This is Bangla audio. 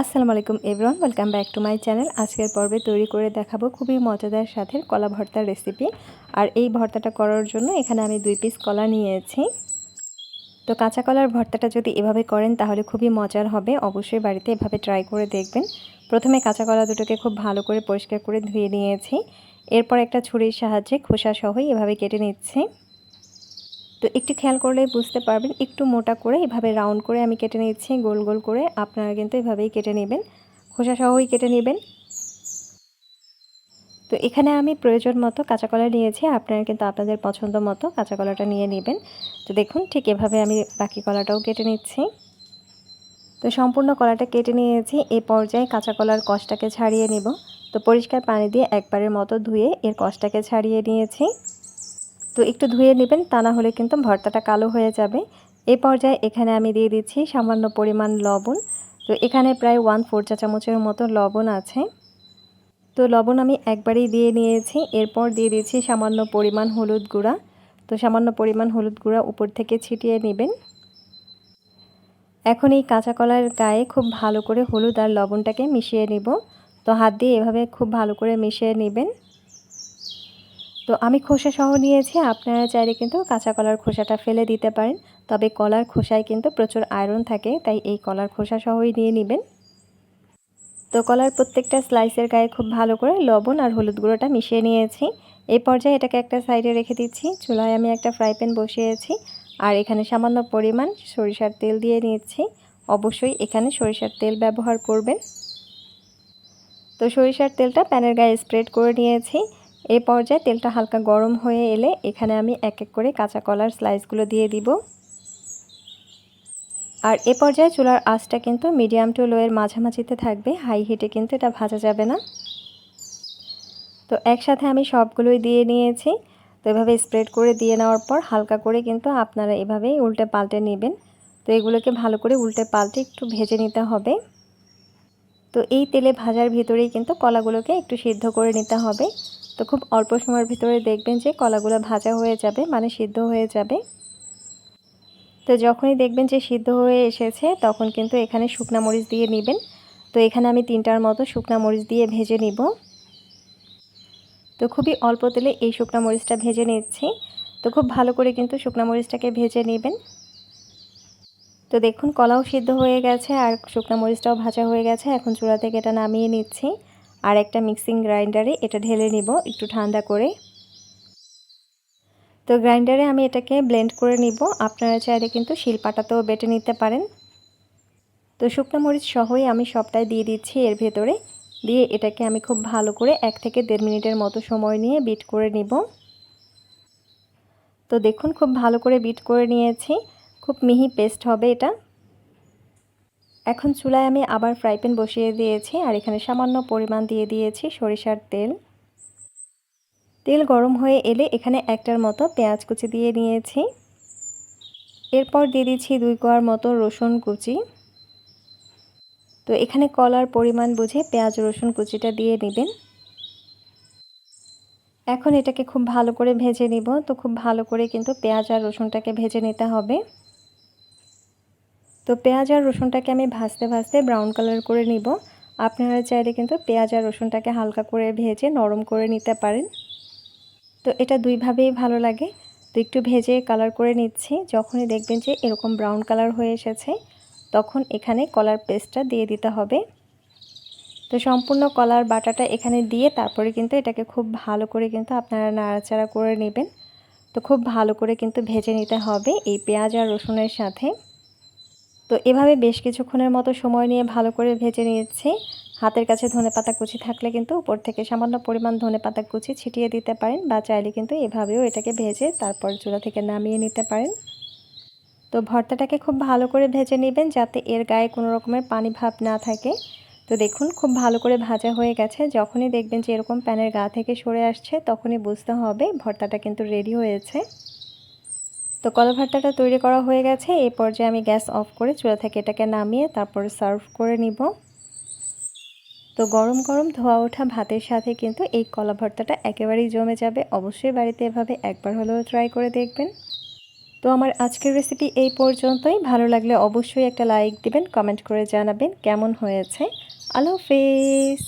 আসসালামু আলাইকুম everyone, welcome back to my channel. আজকের পর্বে তৈরি করে দেখাবো খুবই মজাদার সাথে কলা ভর্তার রেসিপি আর এই ভর্তাটা করার জন্য এখানে আমি দুই পিস কলা নিয়েছি। তো কাঁচা কলার ভর্তাটা যদি এভাবে করেন, তাহলে খুবই মজার হবে। অবশ্যই বাড়িতে এভাবে ট্রাই করে দেখবেন। প্রথমে কাঁচা কলা দুটোকে খুব ভালো করে পরিষ্কার করে ধুয়ে নিয়েছি। এরপর একটা ছুরির সাহায্যে খোসা সহই এভাবে কেটে নিচ্ছি। তো একটু খেয়াল করলে বুঝতে পারবেন, একটু মোটা করে এভাবে রাউন্ড করে আমি কেটে নিচ্ছি, গোল গোল করে। আপনারা কিন্তু এভাবেই কেটে নেবেন খোসা সহই কেটে নেবেন। তো এখানে আমি প্রয়োজন মতো কাঁচা কলা নিয়েছি, আপনারা কিন্তু আপনাদের পছন্দ মতো কাঁচা কলাটা নিয়ে নেবেন। তো দেখুন, ঠিক এভাবে আমি বাকি কলাটাও কেটে নিচ্ছি। তো সম্পূর্ণ কলাটা কেটে নিয়েছি এই পর্যায়ে কাঁচা কলার কষটাকে ছাড়িয়ে নেব। তো পরিষ্কার পানি দিয়ে একবারের মতো ধুয়ে এর কষটাকে ছাড়িয়ে নিয়েছি। তো একটু ধুয়ে নেবেন, তা না হলে কিন্তু ভর্তাটা কালো হয়ে যাবে। এই পর্যায়ে এখানে আমি দিয়ে দিচ্ছি সামান্য পরিমাণ লবণ। তো এখানে প্রায় ওয়ান ফোর চা চামচের মতো লবণ আছে। তো লবণ আমি একবারেই দিয়ে নিয়েছি। এরপর দিয়ে দিচ্ছি সামান্য পরিমাণ হলুদ গুঁড়া। তো সামান্য পরিমাণ হলুদ গুঁড়া উপর থেকে ছিটিয়ে নেবেন। এখন এই কাঁচা কলার গায়ে খুব ভালো করে হলুদ আর লবণটাকে মিশিয়ে নিব। তো হাত দিয়ে এভাবে খুব ভালো করে মিশিয়ে নেবেন। তো আমি খোসা সহ নিয়েছি, আপনারা চাইলে কিন্তু কাঁচা কলার খোসাটা ফেলে দিতে পারেন। তবে কলার খোসায় কিন্তু প্রচুর আয়রন থাকে, তাই এই কলার খোসা সহই নিয়ে নেবেন। তো কলার প্রত্যেকটা স্লাইসের গায়ে খুব ভালো করে লবণ আর হলুদ গুঁড়োটা মিশিয়ে নিয়েছি। এই পর্যায়ে এটাকে একটা সাইডে রেখে দিচ্ছি। চুলায় আমি একটা ফ্রাই প্যান বসিয়েছি আর এখানে সামান্য পরিমাণ সরিষার তেল দিয়ে নিয়েছি অবশ্যই এখানে সরিষার তেল ব্যবহার করবেন। তো সরিষার তেলটা প্যানের গায়ে স্প্রেড করে নিয়েছি। এই পর্যায়ে তেলটা হালকা গরম হয়ে এলে এখানে আমি এক এক করে কাঁচা কলার স্লাইসগুলো দিয়ে দিব। আর এ পর্যায়ে চুলার আঁচটা কিন্তু মিডিয়াম টু লোয়ের মাঝামাঝিতে থাকবে হাই হিটে কিন্তু এটা ভাজা যাবে না। তো একসাথে আমি সবগুলোই দিয়ে নিয়েছি। তো এভাবে স্প্রেড করে দিয়ে নেওয়ার পর হালকা করে কিন্তু আপনারা এভাবেই উল্টে পাল্টে নেবেন। তো এগুলোকে ভালো করে উল্টে পাল্টে একটু ভেজে নিতে হবে। তো এই তেলে ভাজার ভিতরেই কিন্তু কলাগুলোকে একটু সিদ্ধ করে নিতে হবে। তো খুব অল্প সময়ের ভিতরে দেখবেন যে কলাগুলো ভাজা হয়ে যাবে মানে সিদ্ধ হয়ে যাবে। তো যখনই দেখবেন যে সিদ্ধ হয়ে এসেছে, তখন কিন্তু এখানে শুকনা মরিচ দিয়ে নেবেন। তো এখানে আমি তিনটার মতো শুকনা মরিচ দিয়ে ভেজে নিব। তো খুবই অল্প তেলে এই শুকনা মরিচটা ভেজে নিচ্ছি। তো খুব ভালো করে কিন্তু শুকনা মরিচটাকে ভেজে নেবেন। তো দেখুন, কলাও সিদ্ধ হয়ে গেছে আর শুকনা মরিচটাও ভাজা হয়ে গেছে। এখন চূড়া থেকে এটা নামিয়ে নিচ্ছি। আর একটা মিক্সিং গ্রাইন্ডারে এটা ঢেলে নিব একটু ঠান্ডা করে। তো গ্রাইন্ডারে আমি এটাকে ব্লেন্ড করে নিব। আপনারা চাইলে কিন্তু শিলপাটাতেও বেটে নিতে পারেন। তো শুকনো মরিচ সহই আমি সবটাই দিয়ে দিচ্ছি এর ভেতরে। দিয়ে এটাকে আমি খুব ভালো করে এক থেকে দেড় মিনিটের মতো সময় নিয়ে বিট করে নিব। তো দেখুন খুব ভালো করে বিট করে নিয়েছি। খুব মিহি পেস্ট হবে এটা। এখন চুলায় আমি আবার ফ্রাই প্যান বসিয়ে দিয়েছি আর এখানে সামান্য পরিমাণ দিয়ে দিয়েছি সরিষার তেল। তেল গরম হয়ে এলে এখানে একটার মতো পেঁয়াজ কুচি দিয়ে নিয়েছি। এরপর দিয়ে দিচ্ছি দুই কোয়ার মতো রসুন কুচি। তো এখানে কলার পরিমাণ বুঝে পেঁয়াজ রসুন কুচিটা দিয়ে নেবেন। এখন এটাকে খুব ভালো করে ভেজে নিব। তো খুব ভালো করে কিন্তু পেঁয়াজ আর রসুনটাকে ভেজে নিতে হবে। তো পেঁয়াজ আর রসুনটাকে আমি ভাজতে ভাজতে ব্রাউন কালার করে নিব। আপনারা চাইলে কিন্তু পেঁয়াজ আর রসুনটাকে হালকা করে ভেজে নরম করে নিতে পারেন। তো এটা দুইভাবেই ভালো লাগে। তো একটু ভেজে কালার করে নিচ্ছি। যখনই দেখবেন যে এরকম ব্রাউন কালার হয়ে এসেছে, তখন এখানে কলার পেস্টটা দিয়ে দিতে হবে। তো সম্পূর্ণ কলার বাটাটা এখানে দিয়ে তারপরে কিন্তু এটাকে খুব ভালো করে কিন্তু আপনারা নাড়াচাড়া করে নেবেন। তো খুব ভালো করে কিন্তু ভেজে নিতে হবে এই পেঁয়াজ আর রসুনের সাথে। তো এভাবে বেশ কিছুক্ষণের মতো সময় নিয়ে ভালো করে ভেজে নিয়েছি। হাতের কাছে ধনে পাতা কুচি থাকলে কিন্তু উপর থেকে সামান্য পরিমাণ ধনে পাতা কুচি ছিটিয়ে দিতে পারেন বা চাইলে কিন্তু এভাবেও এটাকে ভেজে তারপর চুলা থেকে নামিয়ে নিতে পারেন। তো ভর্তাটাকে খুব ভালো করে ভেজে নেবেন যাতে এর গায়ে কোনো রকমের পানি ভাব না থাকে। তো দেখুন, খুব ভালো করে ভাজা হয়ে গেছে। যখনই দেখবেন যে এরকম প্যানের গা থেকে সরে আসছে, তখনই বুঝতে হবে ভর্তাটা কিন্তু রেডি হয়েছে। তো কলা তৈরি করা হয়ে গেছে। এই পর্যায়ে আমি গ্যাস অফ করে চুলা থেকে এটাকে নামিয়ে তারপর সার্ভ করে নিব। তো গরম গরম ধোয়া ওঠা ভাতের সাথে কিন্তু এই কলা ভর্তাটা একেবারেই জমে যাবে। অবশ্যই বাড়িতে এভাবে একবার হলেও ট্রাই করে দেখবেন। তো আমার আজকের রেসিপি এই পর্যন্তই। ভালো লাগলে অবশ্যই একটা লাইক দিবেন কমেন্ট করে জানাবেন কেমন হয়েছে। আল্লাহ হাফেজ!